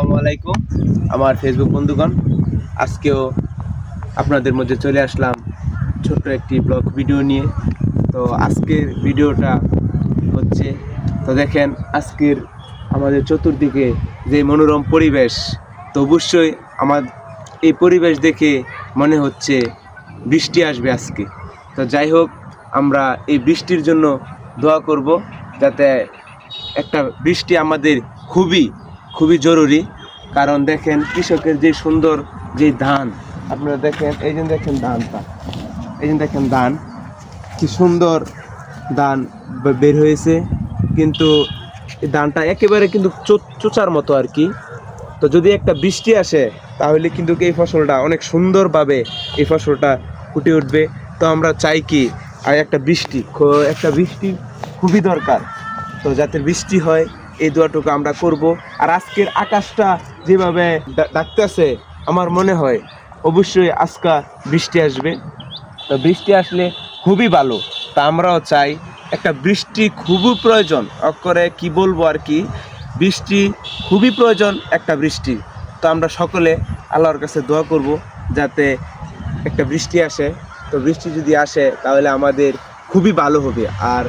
আসসালামু আলাইকুম, আমার ফেসবুক বন্ধুগণ। আজকেও আপনাদের মধ্যে চলে আসলাম ছোট্ট একটি ব্লগ ভিডিও নিয়ে। তো আজকের ভিডিওটা হচ্ছে, তো দেখেন, আজকের আমাদের চতুর্দিকে যে মনোরম পরিবেশ, তো অবশ্যই আমার এই পরিবেশ দেখে মনে হচ্ছে বৃষ্টি আসবে আজকে। তো যাই হোক, আমরা এই বৃষ্টির জন্য দোয়া করব, যাতে একটা বৃষ্টি আমাদের খুবই খুবই জরুরি, কারণ দেখেন কৃষকের যে সুন্দর যে ধান, আপনারা দেখেন, এই যে দেখেন ধানটা, এই যে দেখেন ধান, কি সুন্দর ধান বের হয়েছে, কিন্তু ধানটা একেবারে কিন্তু চোচার মতো আর কি। তো যদি একটা বৃষ্টি আসে, তাহলে কিন্তু এই ফসলটা অনেক সুন্দরভাবে এই ফসলটা ফুটে উঠবে। তো আমরা চাই কি, আর একটা বৃষ্টি একটা বৃষ্টি খুবই দরকার। তো যাতে বৃষ্টি হয় এই দোয়াটুকু আমরা করব। আর আজকের আকাশটা যেভাবে ডাকতেছে, আমার মনে হয় অবশ্যই আজকা বৃষ্টি আসবে। তো বৃষ্টি আসলে খুবই ভালো। তা আমরাও চাই একটা বৃষ্টি খুবই প্রয়োজন। অক্ষরে কি বলব আর কি? বৃষ্টি খুবই প্রয়োজন একটা বৃষ্টি। তো আমরা সকলে আল্লাহর কাছে দোয়া করব যাতে একটা বৃষ্টি আসে। তো বৃষ্টি যদি আসে, তাহলে আমাদের খুবই ভালো হবে। আর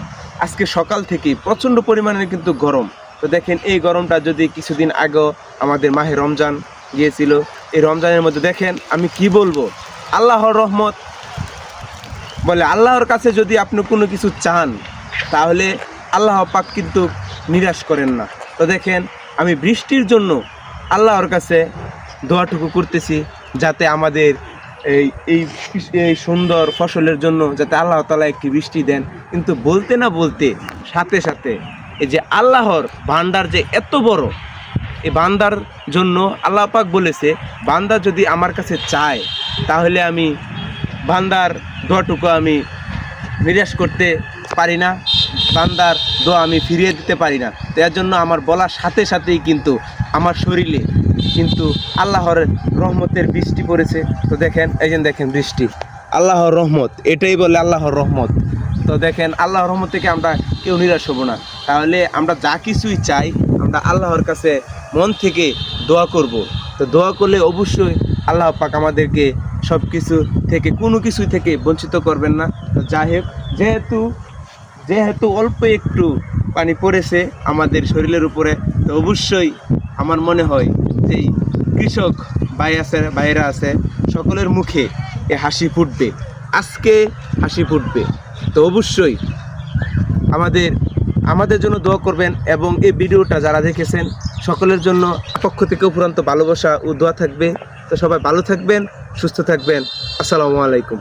আজকে সকাল থেকেই প্রচণ্ড পরিমাণে কিন্তু গরম। তো দেখেন, এই গরমটা যদি কিছুদিন আগেও আমাদের মাহে রমজান গিয়েছিল, এই রমজানের মধ্যে দেখেন, আমি কি বলব? আল্লাহর রহমত। বলে আল্লাহর কাছে যদি আপনি কোনো কিছু চান, তাহলে আল্লাহ পাক কিন্তু নিরাশ করেন না। তো দেখেন, আমি বৃষ্টির জন্য আল্লাহর কাছে দোয়াটুকু করতেছি, যাতে আমাদের এই এই এই সুন্দর ফসলের জন্য যাতে আল্লাহ তালা একটি বৃষ্টি দেন। কিন্তু বলতে না বলতে, সাথে সাথে এই যে আল্লাহর ভান্ডার যে এত বড়, এই বান্দার জন্য আল্লাহ পাক বলেছে, বান্দা যদি আমার কাছে চায়, তাহলে আমি বান্দার দোয়াটুকু আমি নিরাশ করতে পারি না, বান্দার দোয়া আমি ফিরিয়ে দিতে পারি না। তো এর জন্য আমার বলার সাথে সাথেই কিন্তু আমার শরীরে কিন্তু আল্লাহর রহমতের বৃষ্টি পড়েছে। তো দেখেন, এই দেখেন বৃষ্টি। আল্লাহর রহমত, এটাই বলে আল্লাহর রহমত। তো দেখেন, আল্লাহর রহমত থেকে আমরা কেউ নিরাশ হব না। তাহলে আমরা যা কিছুই চাই, আমরা আল্লাহর কাছে মন থেকে দোয়া করব। তো দোয়া করলে অবশ্যই আল্লাহ পাক আমাদেরকে সব কিছু থেকে, কোনো কিছু থেকে বঞ্চিত করবেন না। তো যাই হোক, যেহেতু যেহেতু অল্প একটু পানি পড়েছে আমাদের শরীরের উপরে, তো অবশ্যই আমার মনে হয় যে কৃষক ভাই আছে, ভাইয়েরা আছে, সকলের মুখে এ হাসি ফুটবে। আজকে হাসি ফুটবে। তো অবশ্যই আমাদের আমাদের জন্য দোয়া করবেন এবং এই ভিডিওটা যারা দেখেছেন, সকলের জন্য পক্ষ থেকে উপরান্ত ভালোবাসা ও দোয়া থাকবে। তো সবাই ভালো থাকবেন, সুস্থ থাকবেন। আসসালামু আলাইকুম।